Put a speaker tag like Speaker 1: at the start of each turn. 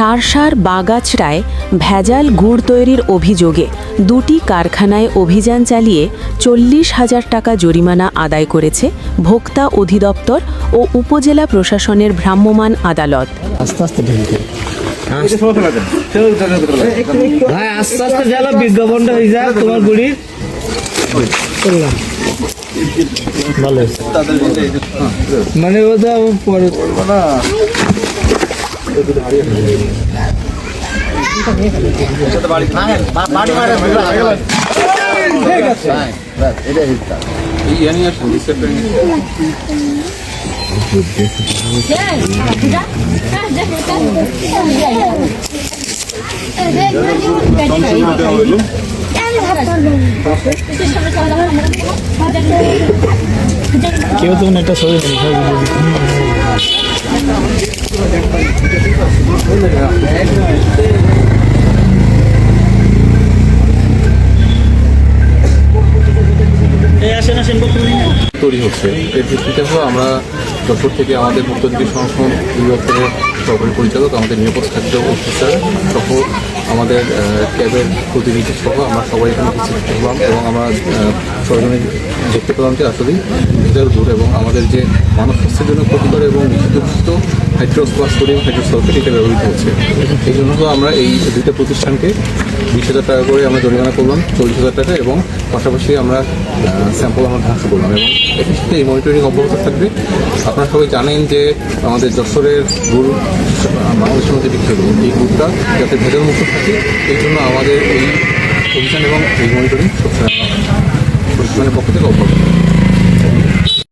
Speaker 1: সারসার বাগাছড়ায় ভেজাল গুড় তৈরির অভিযোগে দুটি কারখানায় অভিযান চালিয়ে চল্লিশ হাজার টাকা জরিমানা আদায় করেছে ভোক্তা অধিদপ্তর ও উপজেলা প্রশাসনের ভ্রাম্যমাণ আদালত।
Speaker 2: আস্তে আস্তে আস্তে আস্তে গেল বিজ্ঞাপনটা হয়ে যায় তোমার গুড়ির করলাম ভালো হয়েছে। মানে ওটা পরে কেউ তখন একটা ছবি
Speaker 3: তৈরি হচ্ছে। এর ভিত্তিতে হলো আমরা যশোর থেকে আমাদের মুক্তজীবী সংরক্ষণ অধিদপ্তরের সরকারি পরিচালক, আমাদের নিরাপদ খাদ্য অফিসার সহ আমাদের ক্যাবের প্রতিনিধি সহ আমরা সবাই এখানে ভিজিট করলাম এবং আমরা সরজনে দেখতে পেলাম যে আসলে ভেজাল গুড় এবং আমাদের যে মানব স্বাস্থ্যের জন্য ক্ষতিকর এবং দূষিত হাইড্রোস বা সোডিয়াম হাইড্রোসালফেট এটা ব্যবহৃত হচ্ছে। এই জন্য তো আমরা এই দুইটা প্রতিষ্ঠানকে বিশ হাজার টাকা করে আমরা জরিমানা করলাম, চল্লিশ হাজার টাকা এবং পাশাপাশি আমরা স্যাম্পল আমরা ধ্বংস করলাম এবং এটির সাথে এই মনিটরিং অব্যাহত থাকবে। আপনারা সবাই জানেন যে আমাদের যশোরের গুড় বাংলাদেশের মধ্যে বিখ্যাত। এই গুড়টা যাতে ভেজাল মুক্ত থাকে এই জন্য আমাদের এই অভিযান এবং এই মনিটরিং সবসময় পশ্চিমবঙ্গের পক্ষ থেকে অব্যাহত।